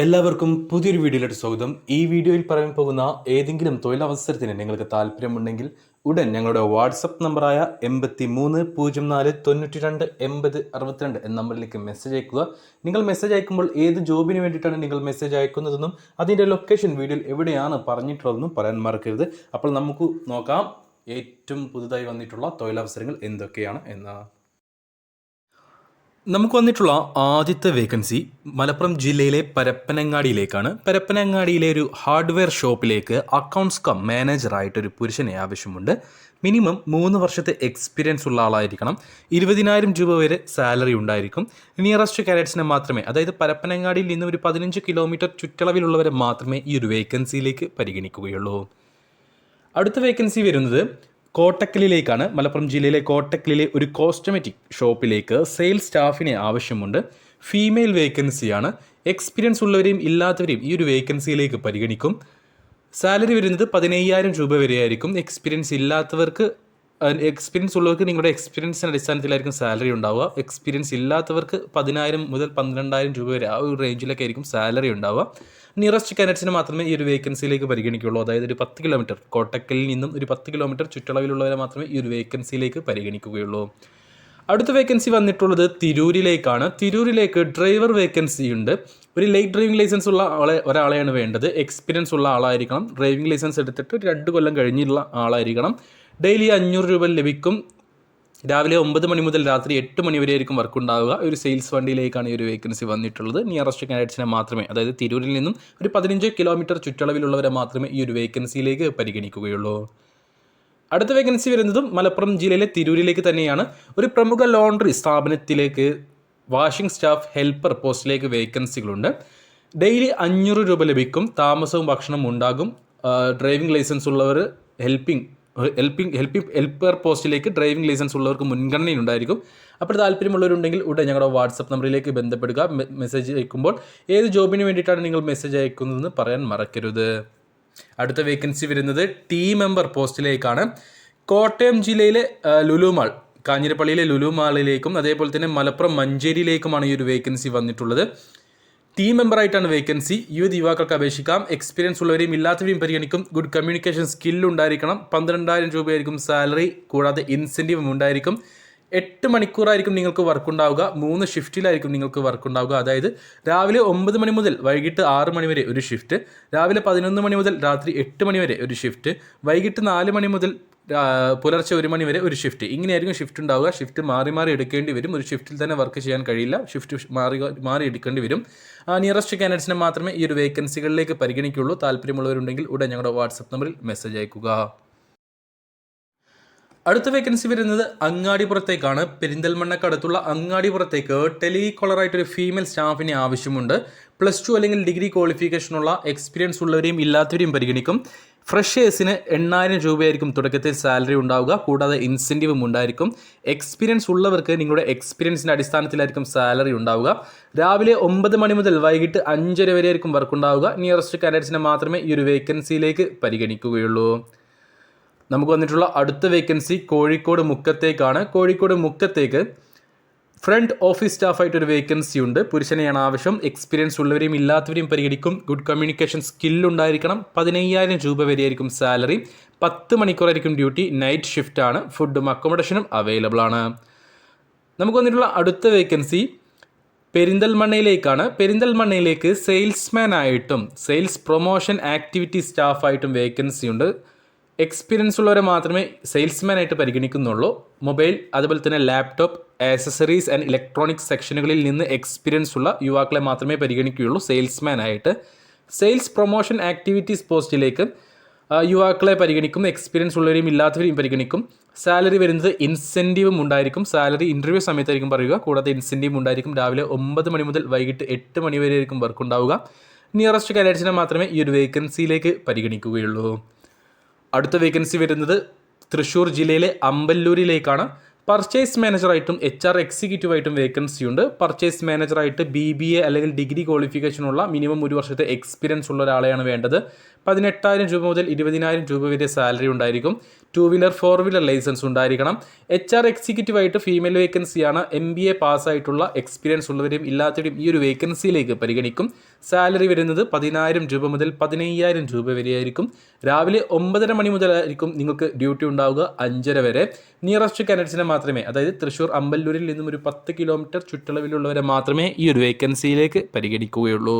എല്ലാവർക്കും പുതിയൊരു വീഡിയോയിലോട്ട് സ്വാഗതം. ഈ വീഡിയോയിൽ പറയാൻ പോകുന്ന ഏതെങ്കിലും തൊഴിലവസരത്തിന് നിങ്ങൾക്ക് താല്പര്യമുണ്ടെങ്കിൽ ഉടൻ ഞങ്ങളുടെ വാട്സപ്പ് നമ്പറായ എൺപത്തി മൂന്ന് പൂജ്യം നാല് തൊണ്ണൂറ്റി രണ്ട് എൺപത് അറുപത്തിരണ്ട് എന്ന നമ്പറിലേക്ക് മെസ്സേജ് അയക്കുക. നിങ്ങൾ മെസ്സേജ് അയക്കുമ്പോൾ ഏത് ജോബിന് വേണ്ടിയിട്ടാണ് നിങ്ങൾ മെസ്സേജ് അയക്കുന്നതെന്നും അതിന്റെ ലൊക്കേഷൻ വീഡിയോയിൽ എവിടെയാണ് പറഞ്ഞിട്ടുള്ളതെന്നും പറയാൻ മറക്കരുത്. അപ്പോൾ നമുക്ക് നോക്കാം. ഏറ്റവും പുതുതായി വന്നിട്ടുള്ള തൊഴിലവസരങ്ങൾ എന്തൊക്കെയാണ് എന്ന്. നമുക്ക് വന്നിട്ടുള്ള ആദ്യത്തെ വേക്കൻസി മലപ്പുറം ജില്ലയിലെ പരപ്പനങ്ങാടിയിലേക്കാണ്. പരപ്പനങ്ങാടിയിലെ ഒരു ഹാർഡ്വെയർ ഷോപ്പിലേക്ക് അക്കൗണ്ട്സ് കം മാനേജറായിട്ട് ഒരു പുരുഷനെ ആവശ്യമുണ്ട്. മിനിമം മൂന്ന് വർഷത്തെ എക്സ്പീരിയൻസ് ഉള്ള ആളായിരിക്കണം. ഇരുപതിനായിരം രൂപ വരെ സാലറി ഉണ്ടായിരിക്കും. നിയറസ്റ്റ് കാരറ്റ്സിനെ മാത്രമേ അതായത് പരപ്പനങ്ങാടിയിൽ നിന്ന് ഒരു പതിനഞ്ച് കിലോമീറ്റർ ചുറ്റളവിലുള്ളവരെ മാത്രമേ ഈ ഒരു വേക്കൻസിയിലേക്ക് പരിഗണിക്കുകയുള്ളൂ. അടുത്ത വേക്കൻസി വരുന്നത് കോട്ടക്കലിലേക്കാണ് മലപ്പുറം ജില്ലയിലെ കോട്ടക്കലിലെ ഒരു കോസ്റ്റമെറ്റിക് ഷോപ്പിലേക്ക് സെയിൽസ് സ്റ്റാഫിനെ ആവശ്യമുണ്ട്. ഫീമെയിൽ വേക്കൻസിയാണ്. എക്സ്പീരിയൻസ് ഉള്ളവരെയും ഇല്ലാത്തവരെയും ഈ ഒരു വേക്കൻസിയിലേക്ക് പരിഗണിക്കും. സാലറി വരുന്നത് പതിനയ്യായിരം രൂപ വരെയായിരിക്കും. എക്സ്പീരിയൻസ് ഇല്ലാത്തവർക്ക് എക്സ്പീരിയൻസ് ഉള്ളവർക്ക് നിങ്ങളുടെ എക്സ്പീരിയൻസിന്റെ അടിസ്ഥാനത്തിലായിരിക്കും സാലറി ഉണ്ടാവുക. എക്സ്പീരിയൻസ് ഇല്ലാത്തവർക്ക് പതിനായിരം മുതൽ പന്ത്രണ്ടായിരം രൂപ വരെ ആ ഒരു റേഞ്ചിലൊക്കെ ആയിരിക്കും സാലറി ഉണ്ടാവുക. നിയറസ്റ്റ് കാൻഡിഡേറ്റ്സിന് മാത്രമേ ഈ ഒരു വേക്കൻസിയിലേക്ക് പരിഗണിക്കുകയുള്ളൂ അതായത് ഒരു പത്ത് കിലോമീറ്റർ കോട്ടക്കലിൽ നിന്നും ഒരു പത്ത് കിലോമീറ്റർ ചുറ്റളവിലുള്ളവരെ മാത്രമേ ഈ ഒരു വേക്കൻസിയിലേക്ക് പരിഗണിക്കുകയുള്ളൂ. അടുത്ത വേക്കൻസി വന്നിട്ടുള്ളത് തിരൂരിലേക്കാണ്. തിരൂരിലേക്ക് ഡ്രൈവർ വേക്കൻസി ഉണ്ട്. ഒരു ലൈറ്റ് ഡ്രൈവിംഗ് ലൈസൻസ് ഉള്ള ആളെ ഒരാളെയാണ് വേണ്ടത്. എക്സ്പീരിയൻസ് ഉള്ള ആളായിരിക്കണം. ഡ്രൈവിംഗ് ലൈസൻസ് എടുത്തിട്ട് രണ്ട് കൊല്ലം കഴിഞ്ഞുള്ള ആളായിരിക്കണം. ഡെയിലി അഞ്ഞൂറ് രൂപ ലഭിക്കും. രാവിലെ ഒമ്പത് മണി മുതൽ രാത്രി എട്ട് മണി വരെ ആയിരിക്കും വർക്ക് ഉണ്ടാവുക ഒരു സെയിൽസ് വണ്ടിയിലേക്കാണ് ഈ ഒരു വേക്കൻസി വന്നിട്ടുള്ളത്. നിയറസ്റ്റ് കാൻഡിഡേറ്റ്സിനെ മാത്രമേ അതായത് തിരൂരിൽ നിന്നും ഒരു പതിനഞ്ച് കിലോമീറ്റർ ചുറ്റളവിലുള്ളവരെ മാത്രമേ ഈ ഒരു വേക്കൻസിയിലേക്ക് പരിഗണിക്കുകയുള്ളൂ. അടുത്ത വേക്കൻസി വരുന്നതും മലപ്പുറം ജില്ലയിലെ തിരൂരിലേക്ക് തന്നെയാണ്. ഒരു പ്രമുഖ ലോണ്ടറി സ്ഥാപനത്തിലേക്ക് വാഷിംഗ് സ്റ്റാഫ് ഹെൽപ്പർ പോസ്റ്റിലേക്ക് വേക്കൻസികളുണ്ട് ഡെയിലി അഞ്ഞൂറ് രൂപ ലഭിക്കും. താമസവും ഭക്ഷണവും ഉണ്ടാകും. ഡ്രൈവിംഗ് ലൈസൻസ് ഉള്ളവർ ഹെൽപ്പിംഗ് ഹെൽപ്പിംഗ് ഹെൽപ്പിംഗ് ഹെൽപ്പർ പോസ്റ്റിലേക്ക് ഡ്രൈവിംഗ് ലൈസൻസ് ഉള്ളവർക്ക് മുൻഗണന ഉണ്ടായിരിക്കും അപ്പോൾ താല്പര്യമുള്ളവരുണ്ടെങ്കിൽ ഉടൻ ഞങ്ങളുടെ വാട്സപ്പ് നമ്പറിലേക്ക് ബന്ധപ്പെടുക. മെസ്സേജ് അയക്കുമ്പോൾ ഏത് ജോബിന് വേണ്ടിയിട്ടാണ് നിങ്ങൾ മെസ്സേജ് അയക്കുന്നതെന്ന് പറയാൻ മറക്കരുത്. അടുത്ത വേക്കൻസി വരുന്നത് ടീം മെമ്പർ പോസ്റ്റിലേക്കാണ്. കോട്ടയം ജില്ലയിലെ ലുലുമാൾ ലുലു മാൾ കാഞ്ഞിരപ്പള്ളിയിലെ ലുലു മാളിലേക്കും അതേപോലെ തന്നെ മലപ്പുറം മഞ്ചേരിയിലേക്കുമാണ് ഈ ഒരു വേക്കൻസി വന്നിട്ടുള്ളത്. ടീം മെമ്പറായിട്ടാണ് വേക്കൻസി യുവതി യുവാക്കൾക്ക് അപേക്ഷിക്കാം. എക്സ്പീരിയൻസ് ഉള്ളവരെയും ഇല്ലാത്തവരെയും പരിഗണിക്കും. ഗുഡ് കമ്മ്യൂണിക്കേഷൻ സ്കില്ലുണ്ടായിരിക്കണം പന്ത്രണ്ടായിരം രൂപയായിരിക്കും സാലറി കൂടാതെ ഇൻസെന്റീവും ഉണ്ടായിരിക്കും. എട്ട് മണിക്കൂറായിരിക്കും നിങ്ങൾക്ക് വർക്ക് ഉണ്ടാവുക മൂന്ന് ഷിഫ്റ്റിലായിരിക്കും നിങ്ങൾക്ക് വർക്ക് ഉണ്ടാവുക അതായത് രാവിലെ ഒമ്പത് മണി മുതൽ വൈകിട്ട് ആറ് മണി വരെ ഒരു ഷിഫ്റ്റ് രാവിലെ പതിനൊന്ന് മണി മുതൽ രാത്രി എട്ട് മണി വരെ ഒരു ഷിഫ്റ്റ് വൈകിട്ട് നാല് മണി മുതൽ പുലർച്ചെ ഒരു മണി വരെ ഒരു ഷിഫ്റ്റ് ഇങ്ങനെയായിരിക്കും ഷിഫ്റ്റ് ഉണ്ടാവുക. ഷിഫ്റ്റ് മാറി മാറി എടുക്കേണ്ടി വരും. ഒരു ഷിഫ്റ്റിൽ തന്നെ വർക്ക് ചെയ്യാൻ കഴിയില്ല. ഷിഫ്റ്റ് മാറി മാറി എടുക്കേണ്ടി വരും. നിയറസ്റ്റ് കാൻഡിഡേറ്റ്സിനെ മാത്രമേ ഈ ഒരു വേക്കൻസികളിലേക്ക് പരിഗണിക്കുകയുള്ളൂ താല്പര്യമുള്ളവരുണ്ടെങ്കിൽ ഉടൻ ഞങ്ങളുടെ വാട്സപ്പ് നമ്പറിൽ മെസ്സേജ് അയക്കുക. അടുത്ത വേക്കൻസി വരുന്നത് അങ്ങാടിപ്പുറത്തേക്കാണ്. പെരിന്തൽമണ്ണക്കടുത്തുള്ള അങ്ങാടിപ്പുറത്തേക്ക് ടെലികോളറായിട്ട് ഒരു ഫീമെയിൽ സ്റ്റാഫിനെ ആവശ്യമുണ്ട്. പ്ലസ് ടു അല്ലെങ്കിൽ ഡിഗ്രി ക്വാളിഫിക്കേഷനുള്ള എക്സ്പീരിയൻസ് ഉള്ളവരെയും ഇല്ലാത്തവരെയും പരിഗണിക്കും. ഫ്രഷേഴ്സിന് എണ്ണായിരം രൂപയായിരിക്കും തുടക്കത്തിൽ സാലറി ഉണ്ടാവുക. കൂടാതെ ഇൻസെന്റീവും ഉണ്ടായിരിക്കും. എക്സ്പീരിയൻസ് ഉള്ളവർക്ക് നിങ്ങളുടെ എക്സ്പീരിയൻസിന്റെ അടിസ്ഥാനത്തിലായിരിക്കും സാലറി ഉണ്ടാവുക. രാവിലെ ഒമ്പത് മണി മുതൽ വൈകിട്ട് അഞ്ചര വരെ ആയിരിക്കും വർക്ക് ഉണ്ടാവുക നിയറസ്റ്റ് കാൻഡിഡേറ്റ്സിനെ മാത്രമേ ഈ ഒരു വേക്കൻസിയിലേക്ക് പരിഗണിക്കുകയുള്ളൂ. നമുക്ക് വന്നിട്ടുള്ള അടുത്ത വേക്കൻസി കോഴിക്കോട് മുക്കത്തേക്കാണ്. കോഴിക്കോട് മുക്കത്തേക്ക് ഫ്രണ്ട് ഓഫീസ് സ്റ്റാഫായിട്ട് ഒരു വേക്കൻസി ഉണ്ട്. പുരുഷനെയാണ് ആവശ്യം. എക്സ്പീരിയൻസ് ഉള്ളവരെയും ഇല്ലാത്തവരെയും പരിഗണിക്കും. ഗുഡ് കമ്മ്യൂണിക്കേഷൻ സ്കിൽ ഉണ്ടായിരിക്കണം. പതിനയ്യായിരം രൂപ വരെയായിരിക്കും സാലറി പത്ത് മണിക്കൂറായിരിക്കും ഡ്യൂട്ടി നൈറ്റ് ഷിഫ്റ്റ് ആണ്. ഫുഡും അക്കോമഡേഷനും അവൈലബിൾ ആണ്. നമുക്ക് വന്നിട്ടുള്ള അടുത്ത വേക്കൻസി പെരിന്തൽമണ്ണയിലേക്കാണ്. പെരിന്തൽമണ്ണയിലേക്ക് സെയിൽസ്മാൻ ആയിട്ടും സെയിൽസ് പ്രൊമോഷൻ ആക്ടിവിറ്റി സ്റ്റാഫായിട്ടും വേക്കൻസി ഉണ്ട്. എക്സ്പീരിയൻസ് ഉള്ളവരെ മാത്രമേ സെയിൽസ്മാൻ ആയിട്ട് പരിഗണിക്കുന്നുള്ളൂ. മൊബൈൽ അതുപോലെ തന്നെ ലാപ്ടോപ്പ് ആക്സസറീസ് ആൻഡ് ഇലക്ട്രോണിക്സ് സെക്ഷനുകളിൽ നിന്ന് എക്സ്പീരിയൻസ് ഉള്ള യുവാക്കളെ മാത്രമേ പരിഗണിക്കുകയുള്ളൂ സെയിൽസ്മാൻ ആയിട്ട് സെയിൽസ് പ്രൊമോഷൻ ആക്ടിവിറ്റീസ് പോസ്റ്റിലേക്ക് യുവാക്കളെ പരിഗണിക്കും എക്സ്പീരിയൻസ് ഉള്ളവരെയും ഇല്ലാത്തവരെയും പരിഗണിക്കും. സാലറി വരുന്നത് ഇൻസെന്റീവും ഉണ്ടായിരിക്കും. സാലറി ഇന്റർവ്യൂ സമയത്തായിരിക്കും പറയുക. കൂടാതെ ഇൻസെന്റീവ് ഉണ്ടായിരിക്കും. രാവിലെ ഒമ്പത് മണി മുതൽ വൈകിട്ട് എട്ട് മണി വരെ ആയിരിക്കും വർക്ക് ഉണ്ടാവുക. നിയറസ്റ്റ് കാൻഡിഡേറ്റ്സിനെ മാത്രമേ ഈ ഒരു വേക്കൻസിയിലേക്ക് പരിഗണിക്കുകയുള്ളൂ. അടുത്ത വേക്കൻസി വരുന്നത് തൃശ്ശൂർ ജില്ലയിലെ അമ്പല്ലൂരിലേക്കാണ്. പർച്ചേസ് മാനേജറായിട്ടും എച്ച് ആർ എക്സിക്യൂട്ടീവായിട്ടും വേക്കൻസി ഉണ്ട്. പർച്ചേസ് മാനേജറായിട്ട് ബി ബി എ അല്ലെങ്കിൽ ഡിഗ്രി ക്വാളിഫിക്കേഷൻ ഉള്ള മിനിമം ഒരു വർഷത്തെ എക്സ്പീരിയൻസ് ഉള്ള ഒരാളെയാണ് വേണ്ടത്. പതിനെട്ടായിരം രൂപ മുതൽ ഇരുപതിനായിരം രൂപ വരെ സാലറി ഉണ്ടായിരിക്കും. Two wheeler four wheeler license ഉണ്ടായിരിക്കണം. എച്ച് ആർ എക്സിക്യൂട്ടീവായിട്ട് ഫീമെയിൽ വേക്കൻസിയാണ് എം ബി എ പാസ്സായിട്ടുള്ള എക്സ്പീരിയൻസ് ഉള്ളവരെയും ഇല്ലാത്തവരും ഈ ഒരു വേക്കൻസിയിലേക്ക് പരിഗണിക്കും. സാലറി വരുന്നത് പതിനായിരം രൂപ മുതൽ പതിനയ്യായിരം രൂപ വരെയായിരിക്കും രാവിലെ ഒമ്പതര മണി മുതലായിരിക്കും നിങ്ങൾക്ക് ഡ്യൂട്ടി ഉണ്ടാവുക അഞ്ചര വരെ. നിയറസ്റ്റ് കാൻഡിഡേറ്റ്സിനെ മാത്രമേ അതായത് തൃശ്ശൂർ അമ്പല്ലൂരിൽ നിന്നും ഒരു പത്ത് കിലോമീറ്റർ ചുറ്റളവിലുള്ളവരെ മാത്രമേ ഈ ഒരു വേക്കൻസിയിലേക്ക് പരിഗണിക്കുകയുള്ളൂ.